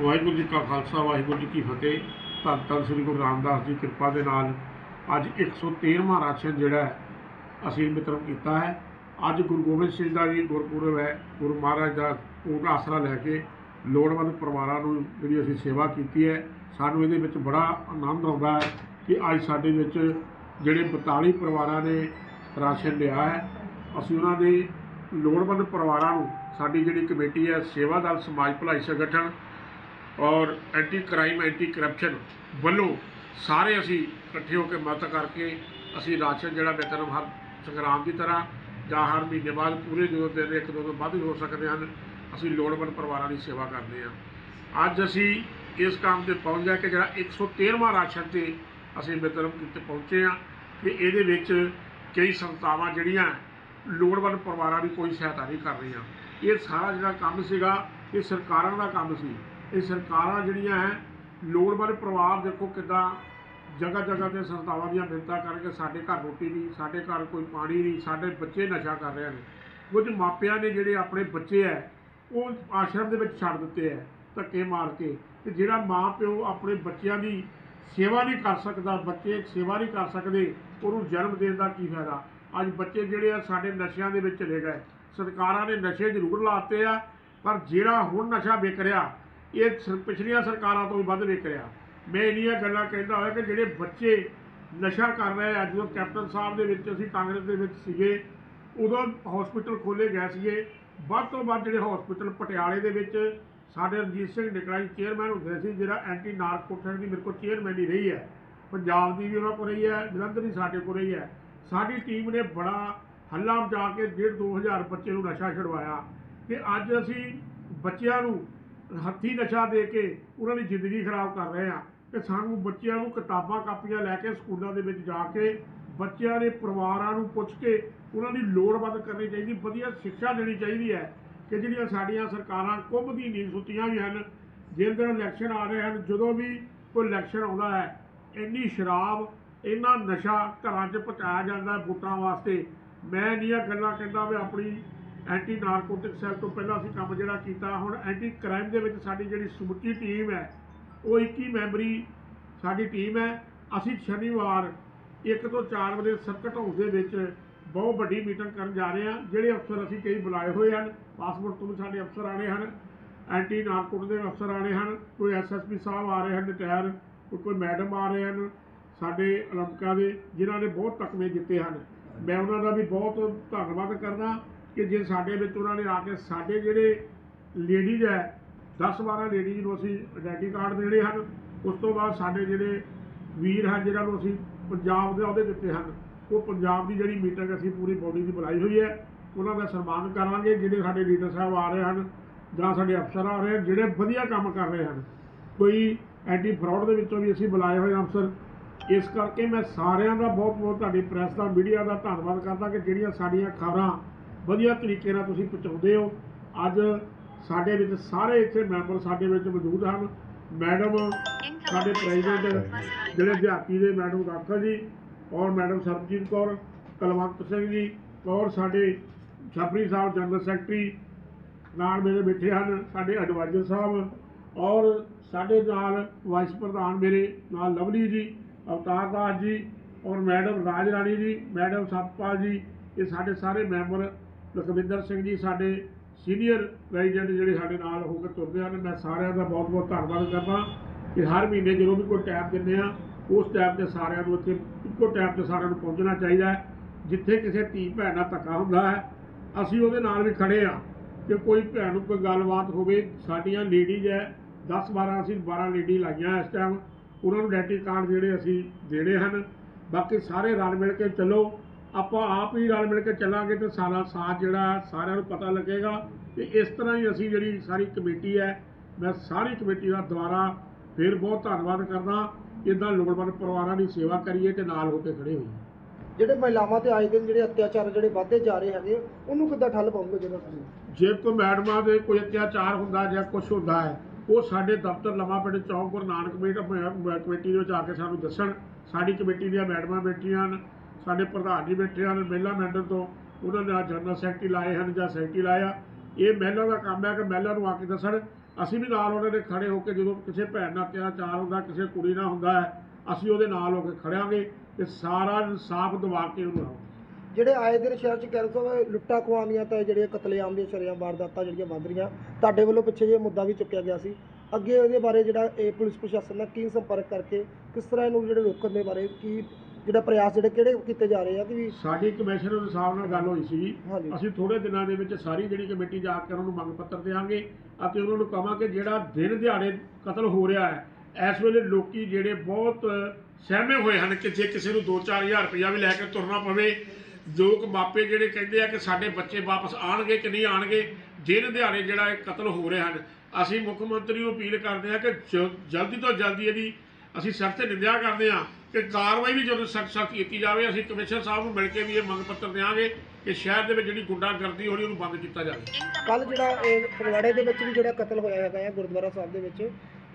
ਵਾਹਿਗੁਰੂ ਜੀ ਕਾ ਖਾਲਸਾ, ਵਾਹਿਗੁਰੂ ਜੀ ਕੀ ਫਤਿਹ। ਧੰਨ ਧੰਨ ਸ੍ਰੀ ਗੁਰੂ ਰਾਮਦਾਸ ਜੀ, ਕਿਰਪਾ ਦੇ ਨਾਲ ਅੱਜ 113ਵਾਂ ਰਾਸ਼ਨ ਜਿਹੜਾ ਅਸੀਂ ਵਿਤਰਨ ਕੀਤਾ ਹੈ। ਅੱਜ ਗੁਰੂ ਗੋਬਿੰਦ ਸਿੰਘ ਦਾ ਜੀ ਗੁਰਪੁਰਬ ਹੈ, ਗੁਰੂ ਮਹਾਰਾਜ ਦਾ ਪੂਰਨ ਆਸਰਾ ਲੈ ਕੇ ਲੋੜਵੰਦ ਪਰਿਵਾਰਾਂ ਨੂੰ ਜਿਹੜੀ ਅਸੀਂ ਸੇਵਾ ਕੀਤੀ ਹੈ, ਸਾਨੂੰ ਇਹਦੇ ਵਿੱਚ ਬੜਾ ਆਨੰਦ ਆਉਂਦਾ ਹੈ ਕਿ ਅੱਜ ਸਾਡੇ ਵਿੱਚ ਜਿਹੜੇ 42 ਪਰਿਵਾਰਾਂ ਨੇ ਰਾਸ਼ਨ ਲਿਆ ਹੈ, ਅਸੀਂ ਉਹਨਾਂ ਦੇ ਲੋੜਵੰਦ ਪਰਿਵਾਰਾਂ ਨੂੰ ਸਾਡੀ ਜਿਹੜੀ ਕਮੇਟੀ ਹੈ, ਸੇਵਾ ਸਮਾਜ ਭਲਾਈ ਸੰਗਠਨ ਔਰ ਐਂਟੀ ਕ੍ਰਾਈਮ ਐਂਟੀ ਕਰਪਸ਼ਨ ਵੱਲੋਂ ਸਾਰੇ ਅਸੀਂ ਇਕੱਠੇ ਹੋ ਕੇ ਮਦਦ ਕਰਕੇ ਅਸੀਂ ਰਾਸ਼ਨ ਜਿਹੜਾ ਵਿਤਰਨ ਹਰ ਸੰਗਰਾਮ ਦੀ ਤਰ੍ਹਾਂ ਜਾਂ ਹਰ ਮਹੀਨੇ ਬਾਅਦ ਪੂਰੇ ਜਦੋਂ ਦਿਨ ਇੱਕ ਦੋ ਤੋਂ ਵੱਧ ਹੋ ਸਕਦੇ ਹਨ, ਅਸੀਂ ਲੋੜਵੰਦ ਪਰਿਵਾਰਾਂ ਦੀ ਸੇਵਾ ਕਰਦੇ ਹਾਂ। ਅੱਜ ਅਸੀਂ ਇਸ ਕੰਮ ਤੇ ਪਹੁੰਚ ਗਏ ਕਿ ਜਿਹੜਾ 113ਵਾਂ ਰਾਸ਼ਨ ਤੇ ਅਸੀਂ ਵਿਤਰਨ ਕੀਤੇ ਪਹੁੰਚੇ ਹਾਂ ਕਿ ਇਹਦੇ ਵਿੱਚ ਕਈ ਸੰਸਥਾਵਾਂ ਜਿਹੜੀਆਂ ਲੋੜਵੰਦ ਪਰਿਵਾਰਾਂ ਦੀ ਕੋਈ ਸਹਾਇਤਾ ਨਹੀਂ ਕਰ ਰਹੀਆਂ। ਇਹ ਸਾਰਾ ਜਿਹੜਾ ਕੰਮ ਸੀਗਾ, ਇਹ ਸਰਕਾਰਾਂ ਦਾ ਕੰਮ ਸੀ। ਇਹ ਸਰਕਾਰਾਂ ਜਿਹੜੀਆਂ ਹੈ, ਲੋੜਵੰਦ ਪਰਿਵਾਰ ਦੇਖੋ ਕਿੱਦਾਂ ਜਗ੍ਹਾ ਜਗ੍ਹਾ ਤੇ ਸੰਸਥਾਵਾਂ ਦੀਆਂ ਮਿੰਨਤਾਂ ਕਰਕੇ ਸਾਡੇ ਘਰ ਰੋਟੀ ਨਹੀਂ, ਸਾਡੇ ਘਰ ਕੋਈ ਪਾਣੀ ਨਹੀਂ, ਸਾਡੇ ਬੱਚੇ ਨਸ਼ਾ ਕਰ ਰਹੇ ਨੇ ਕੁਝ ਮਾਪਿਆਂ ਨੇ ਜਿਹੜੇ ਆਪਣੇ ਬੱਚੇ ਹੈ, ਉਹ ਆਸ਼ਰਮ ਦੇ ਵਿੱਚ ਛੱਡ ਦਿੱਤੇ ਹੈ, ਧੱਕੇ ਮਾਰ ਕੇ। ਤੇ ਜਿਹੜਾ ਮਾਂ ਪਿਓ ਆਪਣੇ ਬੱਚਿਆਂ ਦੀ ਸੇਵਾ ਨਹੀਂ ਕਰ ਸਕਦਾ, ਬੱਚੇ ਸੇਵਾ ਨਹੀਂ ਕਰ ਸਕਦੇ, ਉਹਨੂੰ ਜਨਮ ਦੇਣ ਦਾ ਕੀ ਫਾਇਦਾ? ਅੱਜ ਬੱਚੇ ਜਿਹੜੇ ਆ, ਸਾਡੇ ਨਸ਼ਿਆਂ ਦੇ ਵਿੱਚ ਚਲੇ ਗਏ। ਸਰਕਾਰਾਂ ਨੇ ਨਸ਼ੇ ਜ਼ਰੂਰ ਲਾਤੇ ਆ, ਪਰ ਜਿਹੜਾ ਹੁਣ ਨਸ਼ਾ ਵਿਕ ਰਿਹਾ ਇਹ ਸ- ਪਿਛਲੀਆਂ ਸਰਕਾਰਾਂ ਤੋਂ ਵੀ ਵੱਧ ਵਿਕ ਰਿਹਾ ਮੈਂ ਇੰਨੀਆਂ ਗੱਲਾਂ ਕਹਿੰਦਾ ਹੋਇਆ ਕਿ ਜਿਹੜੇ ਬੱਚੇ ਨਸ਼ਾ ਕਰ ਰਹੇ ਆ ਜਦੋਂ ਕੈਪਟਨ ਸਾਹਿਬ ਦੇ ਵਿੱਚ, ਅਸੀਂ ਕਾਂਗਰਸ ਦੇ ਵਿੱਚ ਸੀਗੇ, ਉਦੋਂ ਹਸਪੀਟਲ ਖੋਲੇ ਗਏ ਸੀਗੇ। ਵੱਧ ਤੋਂ ਵੱਧ ਜਿਹੜੇ ਹਸਪੀਟਲ ਪਟਿਆਲੇ ਦੇ ਵਿੱਚ, ਸਾਡੇ ਰਣਜੀਤ ਸਿੰਘ ਨਿਕਲਾ ਜੀ ਚੇਅਰਮੈਨ ਹੁੰਦੇ ਸੀ, ਜਿਹੜਾ ਐਂਟੀ ਨਾਰਕੋਟਿਕ ਦੀ ਮੇਰੇ ਕੋਲ ਚੇਅਰਮੈਨ ਹੀ ਰਹੀ ਹੈ। ਪੰਜਾਬ ਦੀ ਵੀ ਉਹਨਾਂ ਕੋਲ ਰਹੀ ਹੈ, ਜਲੰਧਰ ਦੀ ਸਾਡੇ ਕੋਲ ਰਹੀ ਹੈ। ਸਾਡੀ ਟੀਮ ਨੇ ਬੜਾ ਹੱਲਾ ਮਚਾ ਕੇ 1.5 2000 ਬੱਚੇ ਨੂੰ ਨਸ਼ਾ ਛਡਵਾਇਆ। ਕਿ ਅੱਜ ਅਸੀਂ ਬੱਚਿਆਂ ਨੂੰ ਹੱਥੀ ਨਸ਼ਾ ਦੇ ਕੇ ਉਹਨਾਂ ਦੀ ਜ਼ਿੰਦਗੀ ਖਰਾਬ ਕਰ ਰਹੇ ਆ ਕਿ ਸਾਨੂੰ ਬੱਚਿਆਂ ਨੂੰ ਕਿਤਾਬਾਂ, ਕਾਪੀਆਂ ਲੈ ਕੇ ਸਕੂਲਾਂ ਦੇ ਵਿੱਚ ਜਾ ਕੇ ਬੱਚਿਆਂ ਦੇ ਪਰਿਵਾਰਾਂ ਨੂੰ ਪੁੱਛ ਕੇ ਉਹਨਾਂ ਦੀ ਲੋੜਵੰਦ ਕਰਨੀ ਚਾਹੀਦੀ, ਵਧੀਆ ਸਿੱਖਿਆ ਦੇਣੀ ਚਾਹੀਦੀ ਹੈ ਕਿ ਜਿਹੜੀਆਂ ਸਾਡੀਆਂ ਸਰਕਾਰਾਂ ਕੁੱਬ ਦੀ ਨੀਂਦ ਸੁੱਤੀਆਂ ਵੀ ਹਨ, ਜਿਸ ਦਿਨ ਇਲੈਕਸ਼ਨ ਆ ਰਹੇ ਹਨ, ਜਦੋਂ ਵੀ ਕੋਈ ਇਲੈਕਸ਼ਨ ਆਉਂਦਾ ਹੈ, ਇੰਨੀ ਸ਼ਰਾਬ, ਇੰਨਾ ਨਸ਼ਾ ਘਰਾਂ 'ਚ ਪਹੁੰਚਾਇਆ ਜਾਂਦਾ ਬੂਟਾਂ ਵਾਸਤੇ। ਮੈਂ ਇੰਨੀਆਂ ਗੱਲਾਂ ਕਹਿੰਦਾ ਵੀ ਆਪਣੀ ਐਂਟੀ ਨਾਰਕੋਟਿਕ ਸੈੱਲ ਤੋਂ ਪਹਿਲਾਂ ਅਸੀਂ ਕੰਮ ਜਿਹੜਾ ਕੀਤਾ, ਹੁਣ ਐਂਟੀ ਕ੍ਰਾਈਮ ਦੇ ਵਿੱਚ ਸਾਡੀ ਜਿਹੜੀ ਸਮੁੱਚੀ ਟੀਮ ਹੈ, ਉਹ 21 ਮੈਂਬਰੀ ਸਾਡੀ ਟੀਮ ਹੈ। ਅਸੀਂ ਸ਼ਨੀਵਾਰ 1 ਤੋਂ 4 ਵਜੇ ਸਰਕਟ ਹਾਊਸ ਦੇ ਵਿੱਚ ਬਹੁਤ ਵੱਡੀ ਮੀਟਿੰਗ ਕਰਨ ਜਾ ਰਹੇ ਹਾਂ, ਜਿਹੜੇ ਅਫਸਰ ਅਸੀਂ ਕਈ ਬੁਲਾਏ ਹੋਏ ਹਨ, ਪਾਸਪੋਰਟ ਤੋਂ ਵੀ ਸਾਡੇ ਅਫਸਰ ਆਣੇ ਹਨ, ਐਂਟੀ ਨਾਰਕੋਟ ਦੇ ਅਫਸਰ ਆਣੇ ਹਨ, ਕੋਈ ਐਸਐਸਪੀ ਸਾਹਿਬ ਆ ਰਹੇ ਹਨ ਰਿਟਾਇਰ, ਕੋਈ ਕੋਈ ਮੈਡਮ ਆ ਰਹੇ ਹਨ, ਸਾਡੇ ਅਲੰਕਾ ਦੇ, ਜਿਨ੍ਹਾਂ ਨੇ ਬਹੁਤ ਤਕਮੇ ਜਿੱਤੇ ਹਨ। ਮੈਂ ਉਹਨਾਂ ਦਾ ਵੀ ਬਹੁਤ ਧੰਨਵਾਦ ਕਰਦਾ। ਕਿ ਜੇ ਸਾਡੇ ਵਿੱਚ ਉਹਨਾਂ ਨੇ ਆ ਕੇ ਸਾਡੇ ਜਿਹੜੇ ਲੇਡੀਜ਼ ਹੈ 10-12 ਲੇਡੀਜ਼ ਨੂੰ ਅਸੀਂ ਆਈਡੈਂਟੀ ਕਾਰਡ ਦੇਣੇ ਹਨ, ਉਸ ਤੋਂ ਬਾਅਦ ਸਾਡੇ ਜਿਹੜੇ ਵੀਰ ਹਨ, ਜਿਹਨਾਂ ਨੂੰ ਅਸੀਂ ਪੰਜਾਬ ਦੇ ਅਹੁਦੇ ਦਿੱਤੇ ਹਨ, ਉਹ ਪੰਜਾਬ ਦੀ ਜਿਹੜੀ ਮੀਟਿੰਗ ਅਸੀਂ ਪੂਰੀ ਬੋਡੀ ਦੀ ਬੁਲਾਈ ਹੋਈ ਹੈ। ਉਹਨਾਂ ਦਾ ਸਨਮਾਨ ਕਰਾਂਗੇ, ਜਿਹੜੇ ਸਾਡੇ ਲੀਡਰ ਸਾਹਿਬ ਆ ਰਹੇ ਹਨ ਜਾਂ ਸਾਡੇ ਅਫਸਰ ਆ ਰਹੇ ਹਨ, ਜਿਹੜੇ ਵਧੀਆ ਕੰਮ ਕਰ ਰਹੇ ਹਨ। ਕੋਈ ਐਂਟੀ ਫਰਾਡ ਦੇ ਵਿੱਚੋਂ ਵੀ ਅਸੀਂ ਬੁਲਾਏ ਹੋਏ ਅਫਸਰ। ਇਸ ਕਰਕੇ ਮੈਂ ਸਾਰਿਆਂ ਦਾ ਬਹੁਤ ਬਹੁਤ ਤੁਹਾਡੀ ਪ੍ਰੈਸ ਦਾ ਮੀਡੀਆ ਦਾ ਧੰਨਵਾਦ ਕਰਦਾ ਕਿ ਜਿਹੜੀਆਂ ਸਾਡੀਆਂ ਖਬਰਾਂ ਵਧੀਆ ਤਰੀਕੇ ਨਾਲ ਤੁਸੀਂ ਪਹੁੰਚਾਉਂਦੇ ਹੋ। ਅੱਜ ਸਾਡੇ ਵਿੱਚ ਸਾਰੇ ਇੱਥੇ ਮੈਂਬਰ ਸਾਡੇ ਵਿੱਚ ਮੌਜੂਦ ਹਨ। ਮੈਡਮ ਸਾਡੇ ਪ੍ਰੈਜ਼ੀਡੈਂਟ ਜਿਹੜੇ ਅਧਿਆਪੀ ਦੇ ਮੈਡਮ ਰਾਖਾ ਜੀ ਔਰ ਮੈਡਮ ਸਰਬਜੀਤ ਕੌਰ, ਕਲਵੰਤ ਸਿੰਘ ਜੀ ਔਰ ਸਾਡੇ ਛਪਰੀ ਸਾਹਿਬ, ਜਨਰਲ ਸੈਕਟਰੀ ਨਾਲ ਮੇਰੇ ਬੈਠੇ ਹਨ, ਸਾਡੇ ਐਡਵਾਈਜ਼ਰ ਸਾਹਿਬ ਔਰ ਸਾਡੇ ਨਾਲ ਵਾਈਸ ਪ੍ਰਧਾਨ ਮੇਰੇ ਨਾਲ ਲਵਲੀ ਜੀ, ਅਵਤਾਰ ਦਾਸ ਜੀ ਔਰ ਮੈਡਮ ਰਾਜ ਰਾਣੀ ਜੀ, ਮੈਡਮ ਸਤਪਾਲ ਜੀ, ਇਹ ਸਾਡੇ ਸਾਰੇ ਮੈਂਬਰ ਲਖਵਿੰਦਰ ਸਿੰਘ ਜੀ ਸਾਡੇ ਸੀਨੀਅਰ ਰੈਜ਼ੀਡੈਂਟ ਜਿਹੜੇ ਸਾਡੇ ਨਾਲ ਹੋ ਕੇ ਤੁਰਦੇ ਹਨ, ਮੈਂ ਸਾਰਿਆਂ ਦਾ ਬਹੁਤ ਬਹੁਤ ਧੰਨਵਾਦ ਕਰਦਾ ਕਿ ਹਰ ਮਹੀਨੇ ਜਦੋਂ ਵੀ ਕੋਈ ਟੈਬ ਦਿੰਦੇ ਆ ਉਸ ਟੈਬ ਤੇ ਸਾਰਿਆਂ ਨੂੰ ਇੱਥੇ ਇੱਕੋ ਟੈਬ ਤੇ ਸਾਰਿਆਂ ਨੂੰ ਪਹੁੰਚਣਾ ਚਾਹੀਦਾ ਹੈ, ਜਿੱਥੇ ਕਿਸੇ ਧੀ ਭੈਣ ਨਾਲ ਧੱਕਾ ਹੁੰਦਾ ਹੈ। ਅਸੀਂ ਉਹਦੇ ਨਾਲ ਵੀ ਖੜੇ ਆ ਕਿ ਕੋਈ ਭੈਣ ਨੂੰ ਕੋਈ ਗੱਲਬਾਤ ਹੋਵੇ, ਸਾਡੀਆਂ ਲੇਡੀਜ਼ ਹੈ 10 12 ਅਸੀਂ 12 ਲੇਡੀ ਲਾਈਆਂ ਇਸ ਟਾਈਮ ਉਹਨਾਂ ਨੂੰ ਆਇਡੈਂਟੀ ਕਾਰਡ ਜਿਹੜੇ ਅਸੀਂ ਦੇਣੇ ਹਨ। ਬਾਕੀ ਸਾਰੇ ਰਲ ਮਿਲ ਕੇ ਚੱਲੋ ਆਪਾਂ ਆਪ ਹੀ ਰਲ ਮਿਲ ਕੇ ਚੱਲਾਂਗੇ ਤੇ ਸਾਰਾ ਸਾਥ ਜਿਹੜਾ ਸਾਰਿਆਂ ਨੂੰ ਪਤਾ ਲੱਗੇਗਾ ਤੇ ਇਸ ਤਰ੍ਹਾਂ ਹੀ ਅਸੀਂ ਜਿਹੜੀ ਸਾਰੀ ਕਮੇਟੀ ਹੈ ਮੈਂ ਸਾਰੀ ਕਮੇਟੀ ਦਾ ਦੁਆਰਾ ਫਿਰ ਬਹੁਤ ਧੰਨਵਾਦ ਕਰਦਾ ਇਦਾਂ ਲੋੜਵੰਦ ਪਰਿਵਾਰਾਂ ਦੀ ਸੇਵਾ ਕਰੀਏ ਤੇ ਨਾਲ ਹੋ ਕੇ ਖੜੇ ਹੋਈਏ। ਜਿਹੜੇ ਮਹਿਲਾਵਾਂ ਤੇ ਆਏ ਦਿਨ ਜਿਹੜੇ ਅਤਿਆਚਾਰ ਜਿਹੜੇ ਵੱਧਦੇ ਜਾ ਰਹੇ ਹੈਗੇ ਉਹਨੂੰ ਕਿੱਦਾਂ ਠੱਲ ਪਾਉਂਗੇ ਜਿਹੜਾ ਤੁਸੀਂ? ਜੇ ਕੋਈ ਮੈਡਮਾਂ ਦੇ ਕੋਈ ਅਤਿਆਚਾਰ ਹੁੰਦਾ ਜਾਂ ਕੁਝ ਹੁੰਦਾ ਹੈ ਉਹ ਸਾਡੇ ਦਫ਼ਤਰ ਲੰਮਾ ਪਿੰਡ ਚੌਂਕ ਗੁਰੂ ਨਾਨਕ ਕਮੇਟੀ ਦੇ ਵਿੱਚ ਆ ਕੇ ਸਾਨੂੰ ਦੱਸਣ ਸਾਡੀ ਕਮੇਟੀ ਦੀਆਂ ਮੈਡਮਾਂ ਬੈਠੀਆਂ ਹਨ ਸਾਡੇ ਪ੍ਰਧਾਨ ਜੀ ਬੈਠੇ ਹਨ, ਮਹਿਲਾ ਮੈਂਬਰ ਤੋਂ। ਉਹਨਾਂ ਨੇ ਅੱਜ ਜਨਰਲ ਸੈਕਟਰੀ ਲਾਏ ਹਨ ਜਾਂ ਸੈਕਟਰੀ ਲਾਇਆ। ਇਹ ਮਹਿਲਾ ਦਾ ਕੰਮ ਹੈ ਕਿ ਮਹਿਲਾ ਨੂੰ ਆ ਕੇ ਦੱਸਣ। ਅਸੀਂ ਵੀ ਨਾਲ ਉਹਨਾਂ ਦੇ ਖੜੇ ਹੋ ਕੇ ਜਦੋਂ ਕਿਸੇ ਭੈਣ ਨਾਲ ਅਤਿਆਚਾਰ ਹੁੰਦਾ, ਕਿਸੇ ਕੁੜੀ ਨਾਲ ਹੁੰਦਾ ਹੈ, ਅਸੀਂ ਉਹਦੇ ਨਾਲ ਹੋ ਕੇ ਖੜਿਆਂਗੇ ਤੇ ਸਾਰਾ ਇਨਸਾਫ ਦਿਵਾ ਕੇ ਉਹਨੂੰ ਜਿਹੜੇ ਆਏ ਦਿਨ ਸ਼ਹਿਰ ਚ ਕਹਿ ਰਹੇ ਲੁੱਟਾਂ ਖੋਹਾਣੀਆਂ ਤਾਂ ਜਿਹੜੀਆਂ ਕਤਲੇਆਮ ਦੀਆਂ ਸ਼ਰਿਆਂ, ਵਾਰਦਾਤਾਂ ਜਿਹੜੀਆਂ ਵੱਧ ਰਹੀਆਂ, ਤੁਹਾਡੇ ਵੱਲੋਂ ਪਿੱਛੇ ਜੇ ਮੁੱਦਾ ਵੀ ਚੁੱਕਿਆ ਗਿਆ ਸੀ। ਅੱਗੇ ਉਹਦੇ ਬਾਰੇ ਜਿਹੜਾ ਇਹ ਪੁਲਿਸ ਪ੍ਰਸ਼ਾਸਨ ਨਾਲ ਕੀ ਸੰਪਰਕ ਕਰਕੇ, ਕਿਸ ਤਰ੍ਹਾਂ ਇਹਨੂੰ ਜਿਹੜੇ ਰੋਕਣ ਦੇ ਬਾਰੇ ਕੀ ਜਿਹੜਾ ਪ੍ਰਯਾਸ ਜਿਹੜੇ ਕਿਹੜੇ ਕੀਤੇ ਜਾ ਰਹੇ ਆ ਕਿ ਵੀ ਸਾਡੀ ਕਮਿਸ਼ਨਰ ਦੇ ਸਾਹਿਬ ਨਾਲ ਗੱਲ ਹੋਈ ਸੀ ਹਾਂਜੀ। ਅਸੀਂ ਥੋੜੇ ਦਿਨਾਂ ਦੇ ਵਿੱਚ ਸਾਰੀ ਜਿਹੜੀ ਕਮੇਟੀ ਜਾ ਕੇ ਉਹਨਾਂ ਨੂੰ ਮੰਗ ਪੱਤਰ ਦੇਵਾਂਗੇ ਅਤੇ ਉਹਨਾਂ ਨੂੰ ਕਹਾਂਗੇ ਜਿਹੜਾ ਦਿਨ ਦਿਹਾੜੇ ਕਤਲ ਹੋ ਰਿਹਾ ਹੈ ਇਸ ਵੇਲੇ ਲੋਕੀ ਜਿਹੜੇ ਬਹੁਤ ਸਹਿਮੇ ਹੋਏ ਹਨ ਕਿ ਜੇ ਕਿਸੇ ਨੂੰ 2-4000 ਰੁਪਇਆ ਵੀ ਲੈ ਕੇ ਤੁਰਨਾ ਪਵੇ ਲੋਕ ਮਾਪੇ ਜਿਹੜੇ ਕਹਿੰਦੇ ਆ ਕਿ ਸਾਡੇ ਬੱਚੇ ਵਾਪਸ ਆਣਗੇ ਕਿ ਨਹੀਂ ਆਣਗੇ ਦਿਨ ਦਿਹਾੜੇ ਜਿਹੜਾ ਇਹ ਕਤਲ ਹੋ ਰਹੇ ਹਨ। ਅਸੀਂ ਮੁੱਖ ਮੰਤਰੀ ਨੂੰ ਅਪੀਲ ਕਰਦੇ ਹਾਂ ਕਿ ਜ- ਜਲਦੀ ਤੋਂ ਜਲਦੀ ਇਹਦੀ ਅਸੀਂ ਸਖਤ ਨਿੰਦਿਆ ਕਰਦੇ ਹਾਂ। ਕਿ ਕਾਰਵਾਈ ਵੀ ਜਦੋਂ ਸਖਤ ਸਖਤ ਕੀਤੀ ਜਾਵੇ ਅਸੀਂ ਕਮਿਸ਼ਨਰ ਸਾਹਿਬ ਨੂੰ ਮਿਲ ਕੇ ਵੀ ਇਹ ਮੰਗ ਪੱਤਰ ਦੇਵਾਂਗੇ ਕਿ ਸ਼ਹਿਰ ਦੇ ਵਿੱਚ ਜਿਹੜੀ ਗੁੰਡਾਗਰਦੀ ਹੋ ਰਹੀ ਉਹਨੂੰ ਬੰਦ ਕੀਤਾ ਜਾਵੇ। ਕੱਲ ਜਿਹੜਾ ਇਹ ਫਗਵਾੜੇ ਦੇ ਵਿੱਚ ਵੀ ਜਿਹੜਾ ਕਤਲ ਹੋਇਆ ਹੈਗਾ ਆ ਗੁਰਦੁਆਰਾ ਸਾਹਿਬ ਦੇ ਵਿੱਚ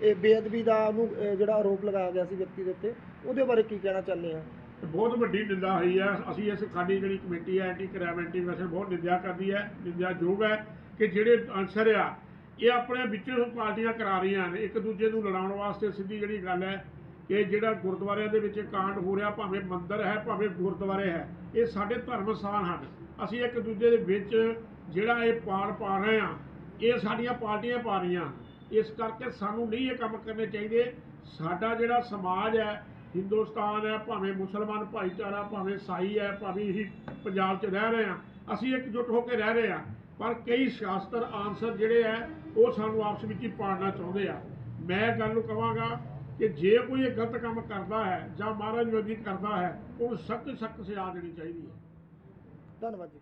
ਇਹ ਬੇਅਦਬੀ ਦਾ ਉਹਨੂੰ ਜਿਹੜਾ ਆਰੋਪ ਲਗਾਇਆ ਗਿਆ ਸੀ ਵਿਅਕਤੀ ਦੇ ਉੱਤੇ ਉਹਦੇ ਬਾਰੇ ਕੀ ਕਹਿਣਾ ਚਾਹੁੰਦੇ ਆ? ਬਹੁਤ ਵੱਡੀ ਨਿੰਦਾ ਹੋਈ ਹੈ। ਅਸੀਂ ਇਸ ਸਾਡੀ ਜਿਹੜੀ ਕਮੇਟੀ ਹੈ ਐਂਟੀ ਕ੍ਰਾਈਮ ਐਂਟੀਵੇਸ਼ਨ ਬਹੁਤ ਨਿੰਦਿਆ ਕਰਦੀ ਹੈ ਨਿੰਦਿਆਯੋਗ ਹੈ ਕਿ ਜਿਹੜੇ ਅਨਸਰ ਆ ਇਹ ਆਪਣੇ ਵਿੱਚੋਂ ਪਾਰਟੀਆਂ ਕਰਾ ਰਹੀਆਂ ਨੇ ਇੱਕ ਦੂਜੇ ਨੂੰ ਲੜਾਉਣ ਵਾਸਤੇ ਸਿੱਧੀ ਜਿਹੜੀ ਗੱਲ ਹੈ ਕਿ ਜਿਹੜਾ ਗੁਰਦੁਆਰਿਆਂ ਦੇ ਵਿੱਚ ਕਾਂਡ ਹੋ ਰਿਹਾ, ਭਾਵੇਂ ਮੰਦਿਰ ਹੈ, ਭਾਵੇਂ ਗੁਰਦੁਆਰੇ ਹੈ, ਇਹ ਸਾਡੇ ਧਰਮ ਸਥਾਨ ਹਨ। ਅਸੀਂ ਇੱਕ ਦੂਜੇ ਦੇ ਵਿੱਚ ਜਿਹੜਾ ਇਹ ਪਾੜ ਪਾ ਰਹੇ ਆ ਇਹ ਸਾਡੀਆਂ ਪਾਰਟੀਆਂ ਪਾ ਰਹੀਆਂ। ਇਸ ਕਰਕੇ ਸਾਨੂੰ ਨਹੀਂ ਇਹ ਕੰਮ ਕਰਨੇ ਚਾਹੀਦੇ। ਸਾਡਾ ਜਿਹੜਾ ਸਮਾਜ ਹੈ, ਹਿੰਦੁਸਤਾਨ ਹੈ, ਭਾਵੇਂ ਮੁਸਲਮਾਨ ਭਾਈਚਾਰਾ, ਭਾਵੇਂ ਸਾਈ ਹੈ, ਭਾਵੇਂ ਹੀ ਪੰਜਾਬ 'ਚ ਰਹਿ ਰਹੇ ਆ ਅਸੀਂ ਇਕਜੁੱਟ ਹੋ ਕੇ ਰਹਿ ਰਹੇ ਆ ਪਰ ਕਈ ਸ਼ਾਸਤਰ, ਆਨਸਰ ਜਿਹੜੇ ਆ ਉਹ ਸਾਨੂੰ ਆਪਸ ਵਿੱਚ ਹੀ ਪਾੜਨਾ ਚਾਹੁੰਦੇ ਆ। ਮੈਂ ਗੱਲ ਨੂੰ ਕਹਾਂਗਾ ਕਿ ਜੇ ਕੋਈ ਇਹ ਗਲਤ ਕੰਮ ਕਰਦਾ ਹੈ ਜਾਂ ਮਹਾਰਾਜ ਵਿਰੋਧੀ ਕਰਦਾ ਹੈ, ਉਹਨੂੰ ਸਖਤ ਸਖਤ ਸਜ਼ਾ ਦੇਣੀ ਚਾਹੀਦੀ ਹੈ। ਧੰਨਵਾਦ ਜੀ।